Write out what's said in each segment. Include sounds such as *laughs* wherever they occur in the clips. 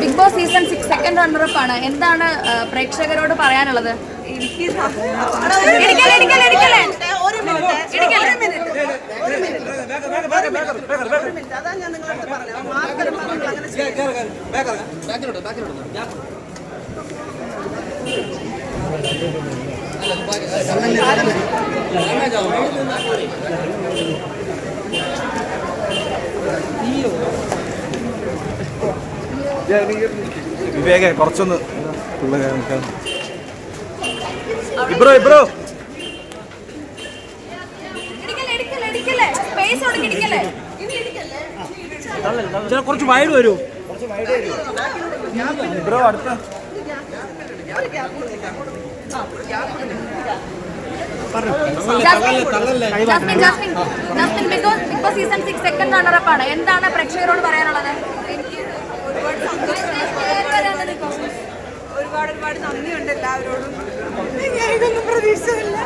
Big Boss season six second runner up ആണ്. എന്താണ് പ്രേക്ഷകരോട് പറയാനുള്ളത്? ഇടിക്കല്ലേ, ഇടിക്കല്ലേ. ഒരു വിവേകെ കുറച്ചൊന്ന്. Ebro Ebro. കുറച്ച് വൈഡ് വരൂ. ഇബ്രോ അടുത്ത. എന്താണ് പ്രേക്ഷകരോട് Jasmine, Jasmine, Big Boss Big Boss season six second runner up ആണ് എന്താണ് പ്രേക്ഷകരോട് പറയാനുള്ളത് എനിക്ക് ഒരുപാട് സന്തോഷം ഒരുപാട് ഒരുപാട് നന്ദിയുണ്ട് എല്ലാവരോടും ഞാൻ ഇതൊന്നും പ്രതീക്ഷിച്ചില്ല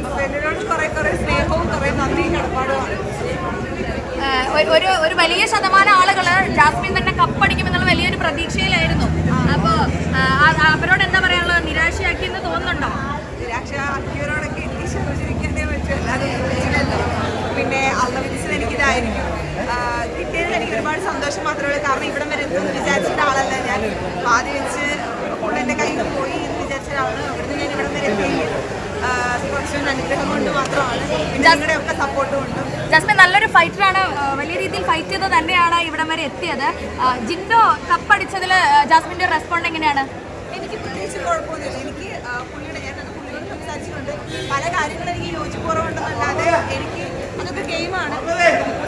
അപ്പൊ എന്നോട് കുറെ കുറെ സ്നേഹവും കുറെ നന്ദിയും കടപ്പാടുമാണ് ആ, ഒരു- ഒരു വലിയ ശതമാനം ആളുകൾ ജാസ്മിൻ തന്നെ കപ്പടിക്കുമെന്നുള്ള വലിയൊരു പ്രതീക്ഷയിലായിരുന്നു. അപ്പോ അവരോട് എന്താ പറയാനുള്ളത്? നിരാശയാക്കി എന്ന് തോന്നുന്നുണ്ടോ എനിക്ക് പിന്നെ അള്ളവിധിച്ചത് എനിക്കിതായിരിക്കും കിട്ടിയതിൽ എനിക്ക് ഒരുപാട് സന്തോഷം മാത്രമേ ഉള്ളൂ. കാരണം ഇവിടം വരെ എത്തുമെന്ന് വിചാരിച്ചിട്ട ആളല്ല ഞാൻ. ആദ്യം വെച്ച് ഫുൾ എന്റെ കയ്യിൽ പോയി എന്ന് വിചാരിച്ച ഒരാളാണ് അവിടുന്ന് ഞാൻ ഇവിടം വരെ എത്തിയെങ്കിൽ കുറച്ചൊരു അനുഗ്രഹം കൊണ്ട് മാത്രമാണ്. പിന്നെ നിങ്ങളുടെ ഒക്കെ സപ്പോർട്ടും ഉണ്ട്. ഫൈറ്ററാണ് വലിയ രീതിയിൽ ഫൈറ്റ് ചെയ്ത് തന്നെയാണ് ഇവിടം വരെ എത്തിയത്. ജിൻഡോ കപ്പടിച്ചതിൽ ജാസ്മിന്റെ റെസ്പോണ്ട് എങ്ങനെയാണ്? എനിക്ക് പ്രത്യേകിച്ച് കുഴപ്പമൊന്നുമില്ല. എനിക്ക് പുള്ളിയുടെ ഞാൻ പുള്ളിയോട് സംസാരിച്ചിട്ടുണ്ട്. പല കാര്യങ്ങളും എനിക്ക് യോജിപ്പുറവുണ്ടെന്നല്ലാതെ എനിക്ക് അതൊക്കെ ഗെയിമാണ്.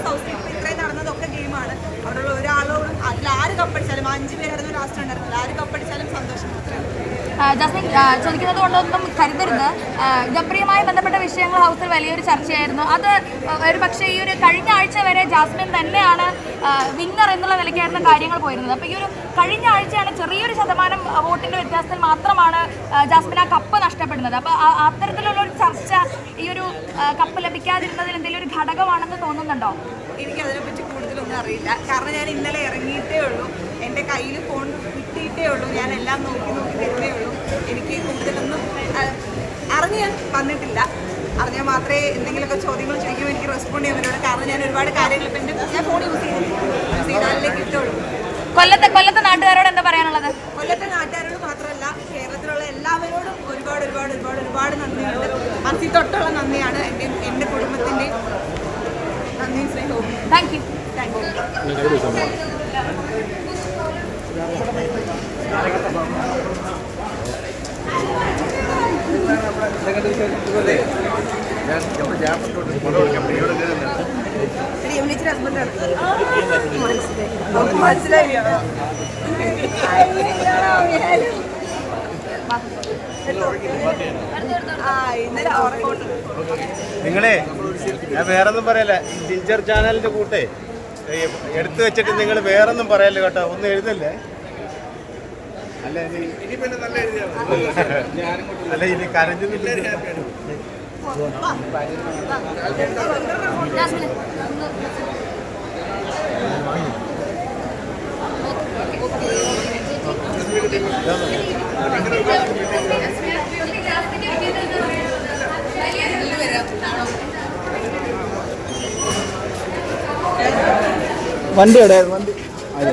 സൗത്ത് ഇപ്പോൾ ഇത്രയും നടന്നതൊക്കെ ഗെയിമാണ്. അവിടെയുള്ള ഒരാളോടും അതിൽ ആര് കപ്പടിച്ചാലും അഞ്ച് പേരായിരുന്നു ലാസ്റ്റ് ഉണ്ടായിരുന്നില്ല ആര് കപ്പടിച്ചാലും സന്തോഷം മാത്രമേ ജാസ്മിൻ ചോദിക്കുന്നത് കൊണ്ടൊന്നും കരുതരുത്. ഗംഭീരമായി ബന്ധപ്പെട്ട വിഷയങ്ങൾ ഹൗസിൽ വലിയൊരു ചർച്ചയായിരുന്നു. അത് ഒരു പക്ഷേ ഈ ഒരു കഴിഞ്ഞ ആഴ്ച വരെ ജാസ്മിൻ തന്നെയാണ് വിന്നർ എന്നുള്ള നിലയ്ക്കായിരുന്നു കാര്യങ്ങൾ പോയിരുന്നത്. അപ്പോൾ ഈ ഒരു കഴിഞ്ഞ ആഴ്ചയാണ് ചെറിയൊരു ശതമാനം വോട്ടിന്റെ വ്യത്യാസത്തിൽ മാത്രമാണ് ജാസ്മിൻ ആ കപ്പ് നഷ്ടപ്പെടുന്നത്. അപ്പോൾ അത്തരത്തിലുള്ള ഒരു ചർച്ച ഈ ഒരു കപ്പ് ലഭിക്കാതിരുന്നതിൽ എന്തെങ്കിലും ഒരു ഘടകമാണെന്ന് തോന്നുന്നുണ്ടോ? എനിക്കതിനെപ്പറ്റി കൂടുതലൊന്നും അറിയില്ല. കാരണം ഞാൻ ഇന്നലെ ഇറങ്ങിയിട്ടേ ഉള്ളൂ. എന്റെ കയ്യിൽ ഫോൺ കിട്ടിയിട്ടേ ഉള്ളൂ. ഞാൻ എല്ലാം നോക്കി നോക്കി തരുന്നേ ഉള്ളൂ. എനിക്ക് കൂടുതലൊന്നും അറിഞ്ഞാൽ അറിഞ്ഞ് ഞാൻ വന്നിട്ടില്ല. അറിഞ്ഞാൽ മാത്രമേ എന്തെങ്കിലുമൊക്കെ ചോദ്യങ്ങൾ ചോദിക്കുമ്പോൾ എനിക്ക് റെസ്പോണ്ട് ചെയ്യാൻ പറ്റുള്ളൂ. കാരണം ഞാൻ ഒരുപാട് കാര്യങ്ങൾ ഇപ്പം എന്റെ ഞാൻ ഫോൺ യൂസ് ചെയ്തില്ല സീനാലിലേക്ക് ഇട്ടോളൂ കിട്ടുള്ളൂ. കൊല്ലത്തെ കൊല്ലത്തെ നാട്ടുകാരോട് എന്താ പറയാനുള്ളത്? കൊല്ലത്തെ നാട്ടുകാരോട് മാത്രമല്ല കേരളത്തിലുള്ള എല്ലാവരോടും ഒരുപാട് ഒരുപാട് ഒരുപാട് ഒരുപാട് നന്ദിയുണ്ട്. അതി തൊട്ടുള്ള നന്ദിയാണ് എന്റെ എന്റെ കുടുംബത്തിന്റെ നന്ദിയും സ്നേഹവും. താങ്ക് യു താങ്ക് യു നിങ്ങളെ ഞാൻ വേറൊന്നും പറയല്ല. ജിഞ്ചർ ചാനലിന്റെ കൂട്ടേ എടുത്തു വെച്ചിട്ട് നിങ്ങൾ വേറൊന്നും പറയല്ലോ കേട്ടോ. ഒന്നും എഴുതല്ലേ? അല്ല? ഇനി അല്ല ഇനി കരഞ്ഞു വണ്ടി എവിടെ വണ്ടി. അതെ.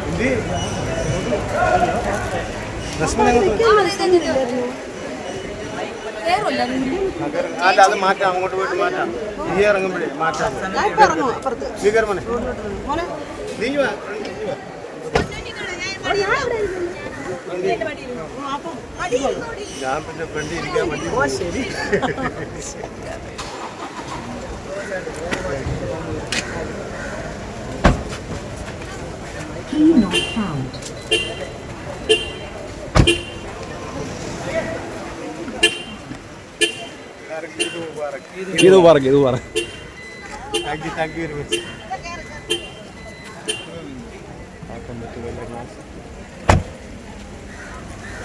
അല്ല അത് മാറ്റാം അങ്ങോട്ട് പോയിട്ട് മാറ്റാം. നീ ഇറങ്ങുമ്പോഴേ മാറ്റാം. നീ കയറി മോനെ. നീ ഞാൻ പിന്നെ ഫ്രണ്ട് ഇരിക്കാൻ വേണ്ടി ശരി. ഇത് പറക്ക് ഇത് പറ thank you thank you very much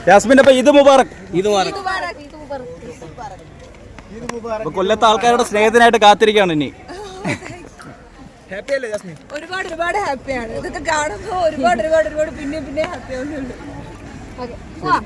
Yasmin അപ്പൊ ഇത് മുബാറക്. ഇത് ഇത് മുബാറക്, ഇത് മുബാറക്. ഇത് മുബാറക്. അപ്പൊ കൊല്ലത്തെ ആൾക്കാരുടെ സ്നേഹത്തിനായിട്ട് കാത്തിരിക്കുകയാണ് ഇനി. *laughs* *laughs* ഹാപ്പി അല്ലേ ജാസ്മിൻ? ഒരുപാട് ഒരുപാട് ഹാപ്പിയാണ് ഇതൊക്കെ കാണുമ്പോൾ ഒരുപാട് ഒരുപാട് ഒരുപാട് പിന്നെ പിന്നെ ഹാപ്പി ആവുന്നുണ്ട്. Okay. പോവാം.